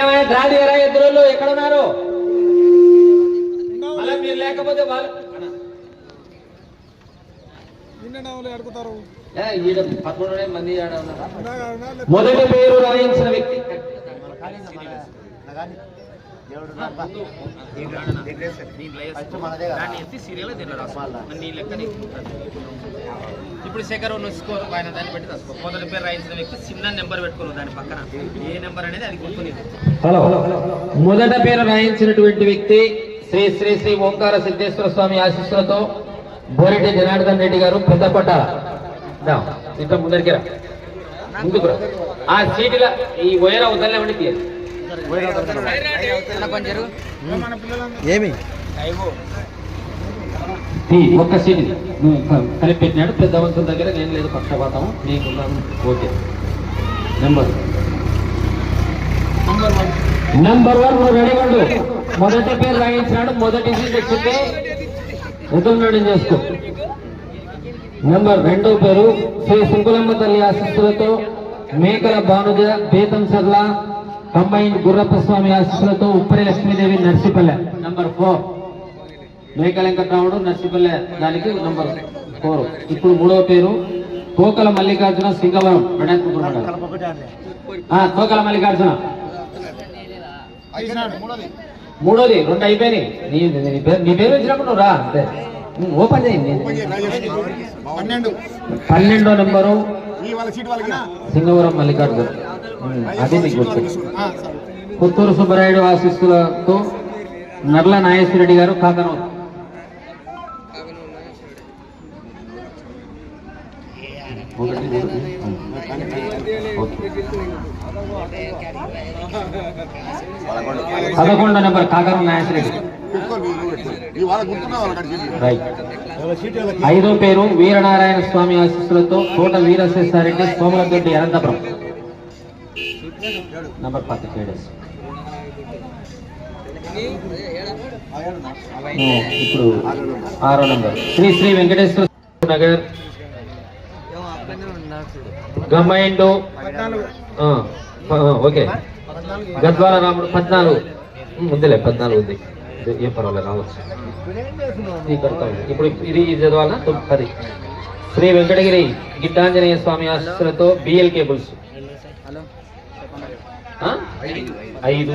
ఏమైనా ఎదురు ఎక్కడ ఉన్నారు? అలా మీరు లేకపోతే వాళ్ళు? మొదటి పేరు రాయించిన వ్యక్తి. దాన్ని ఎత్తి సీరియల్ దీంట్లో నీ. ఇప్పుడు శేఖర్ స్కోర్ ఆయన దాన్ని బట్టి రాసుకో. మొదటి పేరు రాయించిన వ్యక్తి చిన్న నెంబర్ పెట్టుకోను దాని పక్కన. ఏ నెంబర్ అనేది అది గుర్తు నీకు హలో. మొదట పేరు రాయించినటువంటి వ్యక్తి శ్రీ శ్రీ శ్రీ ఓంకార సిద్ధేశ్వర స్వామి ఆశీస్సులతో బోరెడ్డి జనార్దన్ రెడ్డి గారు పెద్దపట్ట. ఇంట్లో ముందరికి రా. ముందుకు రా. ఆ సీటుల ఈ వైర వదలే ఉండి తీయాలి ఏమి? ఒక్క సీట్ ఇది. నువ్వు క- కలిపి పెట్టినాడు పెద్ద వంశం దగ్గర నేను లేదు పక్షపాతం నీకున్నాను ఓకే. నెంబర్ నంబర్ వన్ నువ్వు రెడీ ఉండు. మొదటి పేరు రాయించినాడు మొదటి సీట్ వచ్చింది ఎదురునాడు చేసుకో. నంబర్ రెండో పేరు శ్రీ సుంకులమ్మ తల్లి ఆశీస్సులతో మేకల భానుజ బేతం సర్ల కంబైన్డ్ గుర్రప్ప స్వామి ఆశీస్సులతో ఉప్పరి లక్ష్మీదేవి నర్సిపల్లె నంబర్ ఫోర్ మేకల వెంకట్రాముడు నర్సిపల్లె దానికి నంబర్ ఫోర్ ఇప్పుడు మూడో పేరు తోకల మల్లికార్జున సింగవరం తోకల మల్లికార్జున. మూడోది రెండు అయిపోయినాయి. నీ పేరు నీ పేరు వచ్చినప్పుడు రా అంతే. ఓపెన్ చేయండి పన్నెండు. నెంబరు సింగవరం మల్లికార్జున. అది నీకు గుర్తు ఆ, సరే. పుత్తూరు సుబ్బరాయుడు ఆశీస్సులతో నర్ల నాగేశ్వరరెడ్డి గారు. ఓకే. పదకొండో నెంబర్ కాకరం నాగేశ్వరరెడ్డి ఐదో పేరు వీరనారాయణ స్వామి ఆశీస్సులతో Thota Veerasheshareddy Somaladoddi Anantapur number forty five days ఇప్పుడు ఆరో నంబర్ శ్రీ శ్రీ వెంకటేశ్వర నగర్. గమ్మైండు. ఓకే. గద్వాల రాముడు పద్నాలుగు. ఉందిలే పద్నాలుగు ఉంది. ఏం పర్వాలేదు రావచ్చు. ఇప్పుడు ఇది చదవాలా? పది. శ్రీ వెంకటగిరి గిడ్డాంజనేయ స్వామి ఆశీస్సులతో బిఎల్ కేబుల్స్ ఐదు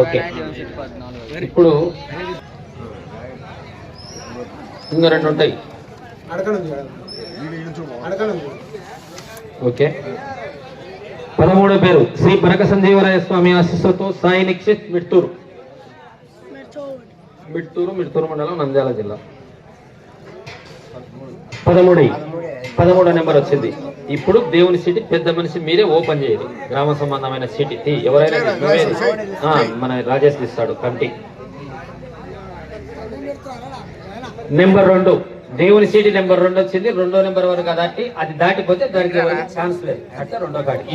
ఓకే. ఇప్పుడు ఇంకా రెండు ఉంటాయి. ఓకే. పదమూడో పేరు శ్రీ బనక సంజీవరాయ స్వామి ఆశీస్సులతో సాయి నిక్షిత్ మిట్టూరు మిట్టూరు మిట్టూరు మండలం నంద్యాల జిల్లా. పదమూడు. పదమూడో నెంబర్ వచ్చింది. ఇప్పుడు దేవుని సీటి పెద్ద మనిషి మీరే ఓపెన్ చేయాలి గ్రామ సంబంధమైన సీటి. ఎవరైనా మన రాజేష్ ఇస్తాడు కంటి. నెంబర్ రెండు. దేవుని సీటి నెంబర్ రెండు వచ్చింది. రెండో నెంబర్ వరకు దాటి అది దాటిపోతే దానికి ఛాన్స్ లేదు. అంటే రెండో కాడికి